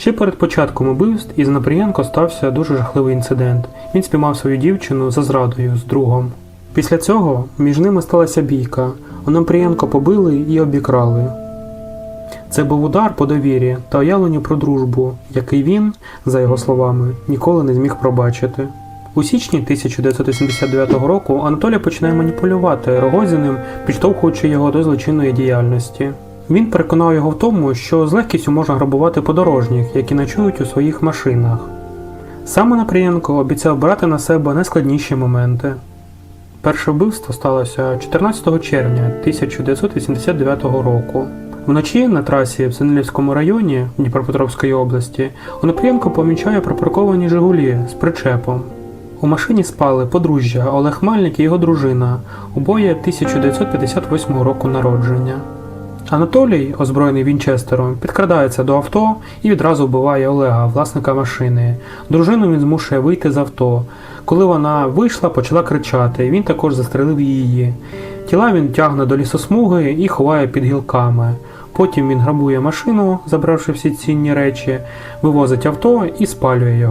Ще перед початком убивств із Напрієнко стався дуже жахливий інцидент. Він спіймав свою дівчину за зрадою з другом. Після цього між ними сталася бійка. Онопрієнко побили і обікрали. Це був удар по довірі та уявленню про дружбу, який він, за його словами, ніколи не зміг пробачити. У січні 1989 року Анатолій починає маніпулювати Рогозіним, підштовхуючи його до злочинної діяльності. Він переконав його в тому, що з легкістю можна грабувати подорожніх, які ночують у своїх машинах. Сам Анапрієнко обіцяв брати на себе найскладніші моменти. Перше вбивство сталося 14 червня 1989 року. Вночі на трасі в Синелівському районі Дніпропетровської області Онопрієнко помічає припарковані Жигулі з причепом. У машині спали подружжя Олег Мальник і його дружина, обоє 1958 року народження. Анатолій, озброєний Вінчестером, підкрадається до авто і відразу вбиває Олега, власника машини. Дружину він змушує вийти з авто. Коли вона вийшла, почала кричати. Він також застрелив її. Тіла він тягне до лісосмуги і ховає під гілками. Потім він грабує машину, забравши всі цінні речі, вивозить авто і спалює його.